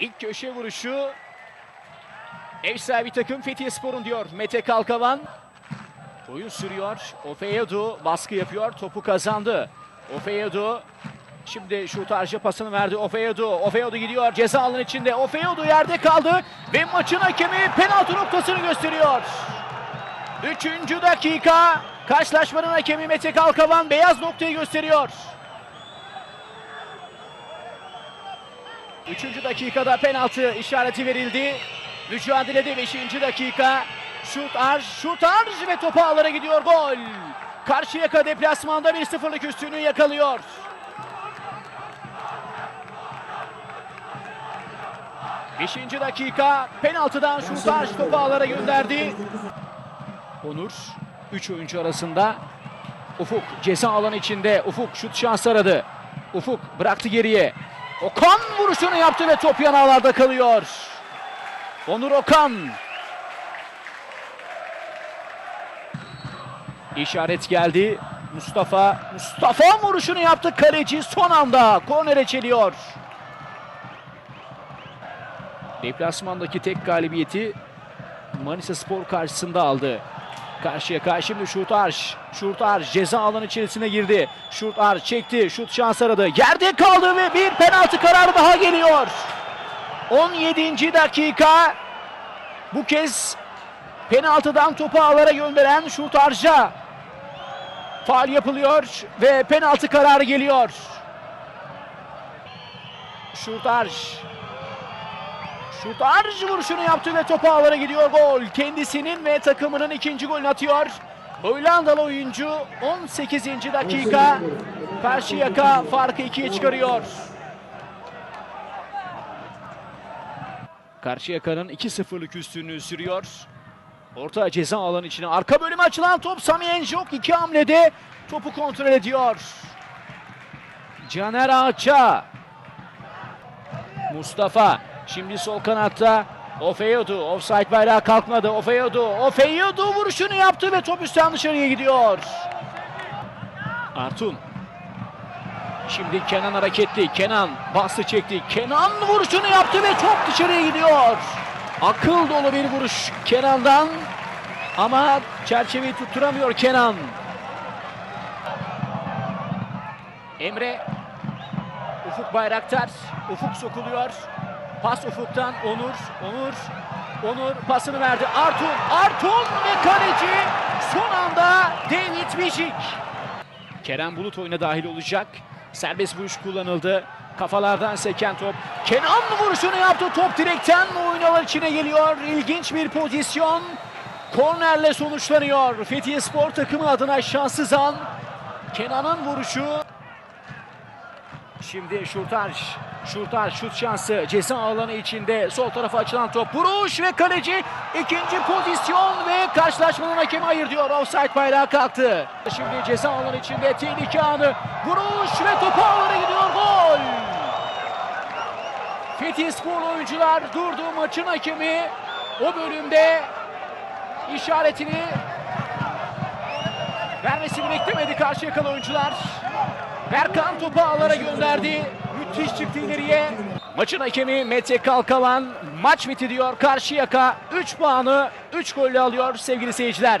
İlk köşe vuruşu ev sahibi takım Fethiye Spor'un diyor Mete Kalkavan. Oyun sürüyor. Ofeyedu baskı yapıyor. Topu kazandı. Ofeyedu şimdi şut arşa pasını verdi. Ofeyedu. Ofeyedu gidiyor. Ceza alanı içinde. Ofeyedu yerde kaldı. Ve maçın hakemi penaltı noktasını gösteriyor. Üçüncü dakika. Karşılaşmanın hakemi Mete Kalkavan beyaz noktayı gösteriyor. Üçüncü dakikada penaltı işareti verildi. Mücadelede beşinci dakika. Şut arş, şut arş ve topu ağlara gidiyor gol. Karşıyaka deplasmanda 1-0'lık üstünlüğü yakalıyor. Beşinci dakika penaltıdan şut arş topu ağlara gönderdi. Onur 3 oyuncu arasında Ufuk ceza alanı içinde Ufuk şut şans aradı. Ufuk bıraktı geriye. Okan vuruşunu yaptı ve top yan ağlarda kalıyor. Onur Okan. İşaret geldi. Mustafa Mustafa vuruşunu yaptı. Kaleci son anda kornere çeliyor. Deplasmandaki tek galibiyeti Manisa Spor karşısında aldı. Karşıya karşı şimdi. Şut Arş ceza alanı içerisine girdi. Şut Arş çekti. Şut şans aradı. Yerde kaldı ve bir penaltı kararı daha geliyor. 17. dakika. Bu kez penaltıdan topu ağlara gönderen Şut Arş'a faal yapılıyor ve penaltı kararı geliyor. Şut Arş Şut arz vuruşunu yaptı ve topu ağlara gidiyor gol. Kendisinin ve takımının ikinci golünü atıyor. Hollandalı oyuncu 18. dakika Karşıyaka farkı ikiye çıkarıyor. Karşıyaka'nın 2-0'lık üstünlüğü sürüyor. Orta ceza alanı içine arka bölüme açılan top Sami Enjok iki hamlede topu kontrol ediyor. Caner Ağaç'a Mustafa şimdi sol kanatta Ofeyodu offside bayrağı kalkmadı. Ofeyodu Ofeyodu vuruşunu yaptı ve top üstten dışarıya gidiyor. Artun Şimdi Kenan hareketli. Kenan bastı çekti. Kenan vuruşunu yaptı ve top dışarıya gidiyor. Akıl dolu bir vuruş Kenan'dan. Ama çerçeveyi tutturamıyor Kenan. Emre Ufuk Bayraktar. Ufuk sokuluyor. Pas Ufuk'tan Onur. Onur. Onur pasını verdi. Artun. Artun ve kaleci son anda David Bijik. Kerem Bulut oyuna dahil olacak. Serbest vuruş kullanıldı. Kafalardan seken top. Kenan vuruşunu yaptı. Top direkten oyun içine geliyor. İlginç bir pozisyon. Kornerle sonuçlanıyor. Fethiye Spor takımı adına şanssız an. Kenan'ın vuruşu Şimdi Şurtar, Şurtar şut şansı ceza alanı içinde sol tarafa açılan top vuruş ve kaleci ikinci pozisyon ve karşılaşmanın hakemi hayır diyor offside bayrağı kalktı. Şimdi ceza alanı içinde tehlike anı vuruş ve topu ağlara gidiyor gol. Fethiye Spor oyuncular durdu maçın hakemi o bölümde işaretini vermesini beklemedi karşıyakalı oyuncular. Berkan topu ağlara gönderdi. Müthiş çıktı ileriye. Maçın hakemi Mete Kalkavan maç bitti diyor. Karşıyaka 3 puanı 3 golle alıyor sevgili seyirciler.